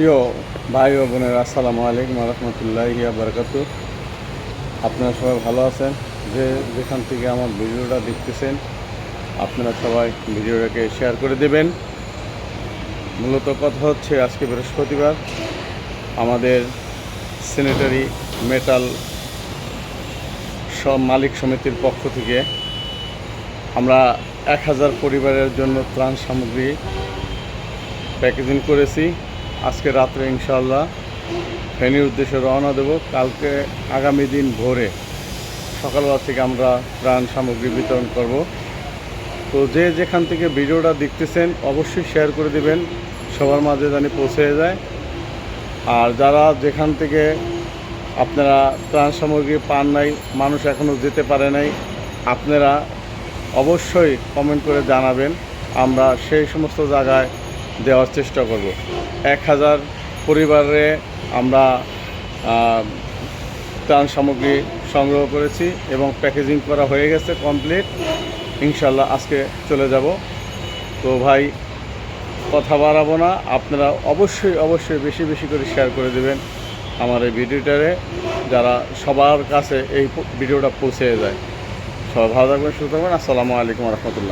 প্রিয় ভাই ও বোনের, আসসালামু আলাইকুম রহমতুল্লাহ বারকাত আপনারা সবাই ভালো আছেন? যে যেখান থেকে আমার ভিডিওটা দেখতেছেন, আপনারা সবাই ভিডিওটাকে শেয়ার করে দেবেন। মূলত কথা হচ্ছে, আজকে বৃহস্পতিবার, আমাদের সেনেটারি মেটাল সব মালিক সমিতির পক্ষ থেকে আমরা এক হাজার পরিবারের জন্য ত্রাণ সামগ্রী প্যাকেজিং করেছি। আজকে রাত্রে ইনশাল্লাহ ফেনীর উদ্দেশ্যে রওনা দেব। কালকে আগামী দিন ভোরে সকালবেলা থেকে আমরা ত্রাণ সামগ্রী বিতরণ করব। তো যে যেখান থেকে ভিডিওটা দেখতেছেন, অবশ্যই শেয়ার করে দিবেন। সবার মাঝে জানি পৌঁছে যায়। আর যারা যেখান থেকে আপনারা ত্রাণ সামগ্রী পান নাই, মানুষ এখনও যেতে পারে নাই, আপনারা অবশ্যই কমেন্ট করে জানাবেন। আমরা সেই সমস্ত জায়গায় দেওয়ার চেষ্টা করব। এক হাজার পরিবারে আমরা ত্রাণ সামগ্রী সংগ্রহ করেছি এবং প্যাকেজিং করা হয়ে গেছে কমপ্লিট। ইনশাল্লাহ আজকে চলে যাব। তো ভাই, কথা বাড়াবো না। আপনারা অবশ্যই অবশ্যই বেশি বেশি করে শেয়ার করে দেবেন আমার এই ভিডিওটারে, যারা সবার কাছে এই ভিডিওটা পৌঁছে যায়। সবাই ভালো থাকবেন, সুস্থ থাকবেন। আসসালামু আলাইকুম রহমতুল্লাহ।